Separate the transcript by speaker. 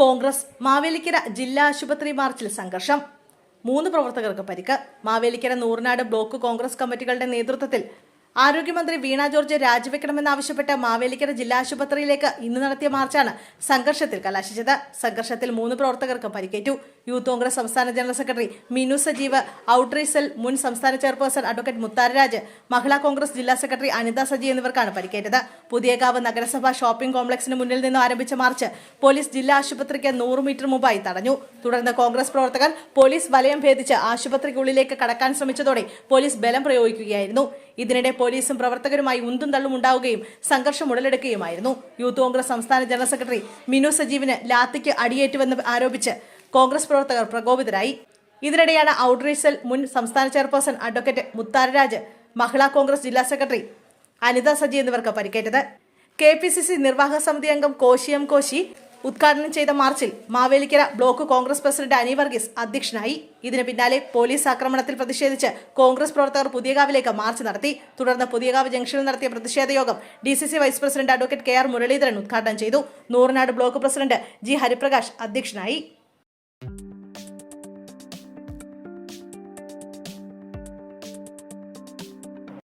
Speaker 1: കോൺഗ്രസ് മാവേലിക്കര ജില്ലാ ആശുപത്രി മാർച്ചിൽ സംഘർഷം. മൂന്ന് പ്രവർത്തകർക്ക് പരിക്ക്. മാവേലിക്കര നൂറിനാട് ബ്ലോക്ക് കോൺഗ്രസ് കമ്മിറ്റികളുടെ നേതൃത്വത്തിൽ ആരോഗ്യമന്ത്രി വീണ ജോർജ് രാജിവെക്കണമെന്നാവശ്യപ്പെട്ട് മാവേലിക്കര ജില്ലാ ആശുപത്രിയിലേക്ക് ഇന്ന് നടത്തിയ മാർച്ചാണ് സംഘർഷത്തിൽ കലാശിച്ചത്. സംഘർഷത്തിൽ മൂന്ന് പ്രവർത്തകർക്ക് പരിക്കേറ്റു. യൂത്ത് കോൺഗ്രസ് സംസ്ഥാന general secretary Minu Sajeev outreach cell മുൻ സംസ്ഥാന ചെയർപേഴ്സൺ അഡ്വക്കേറ്റ് മുത്താരരാജ് മഹിളാ കോൺഗ്രസ് ജില്ലാ സെക്രട്ടറി അനിത സജി എന്നിവർക്കാണ് പരിക്കേറ്റത്. പുതിയകാവ് നഗരസഭ ഷോപ്പിംഗ് കോംപ്ലക്സിന് മുന്നിൽ നിന്ന് ആരംഭിച്ച മാർച്ച് പോലീസ് ജില്ലാ ആശുപത്രിക്ക് നൂറ് മീറ്റർ മുമ്പായി തടഞ്ഞു. തുടർന്ന് കോൺഗ്രസ് പ്രവർത്തകർ പോലീസ് വലയം ഭേദിച്ച് ആശുപത്രിക്കുള്ളിലേക്ക് കടക്കാൻ ശ്രമിച്ചതോടെ പോലീസ് ബലം പ്രയോഗിക്കുകയായിരുന്നു. ഇതിനിടെ പോലീസും പ്രവർത്തകരുമായി ഉന്തും തള്ളും ഉണ്ടാവുകയും സംഘർഷം ഉടലെടുക്കുകയുമായിരുന്നു. യൂത്ത് കോൺഗ്രസ് സംസ്ഥാന ജനറൽ സെക്രട്ടറി മിനു സജീവിന് ലാത്തിക്ക് അടിയേറ്റുവെന്ന് ആരോപിച്ച് കോൺഗ്രസ് പ്രവർത്തകർ പ്രകോപിതരായി. ഇതിനിടെയാണ് ഔട്ട്റീച്ച് സെൽ മുൻ സംസ്ഥാന ചെയർപേഴ്സൺ അഡ്വക്കേറ്റ് മുത്താരരാജ് മഹിളാ കോൺഗ്രസ് ജില്ലാ സെക്രട്ടറി അനിത സജി എന്നിവർക്ക് പരിക്കേറ്റത്. കെ പി സി സി നിർവാഹക സമിതി അംഗം കോശിയം കോശി ഉദ്ഘാടനം ചെയ്ത മാർച്ചിൽ മാവേലിക്കര ബ്ലോക്ക് കോൺഗ്രസ് പ്രസിഡന്റ് അനി വർഗീസ് അധ്യക്ഷനായി. ഇതിന് പിന്നാലെ പോലീസ് ആക്രമണത്തിൽ പ്രതിഷേധിച്ച് കോൺഗ്രസ് പ്രവർത്തകർ പുതിയകാവിലേക്ക് മാർച്ച് നടത്തി. തുടർന്ന് പുതിയകാവ് ജംഗ്ഷനിൽ നടത്തിയ പ്രതിഷേധ യോഗം D C C vice president advocate K R Muraleedharan ഉദ്ഘാടനം ചെയ്തു. Noornad block president G Hariprakash അധ്യക്ഷനായി.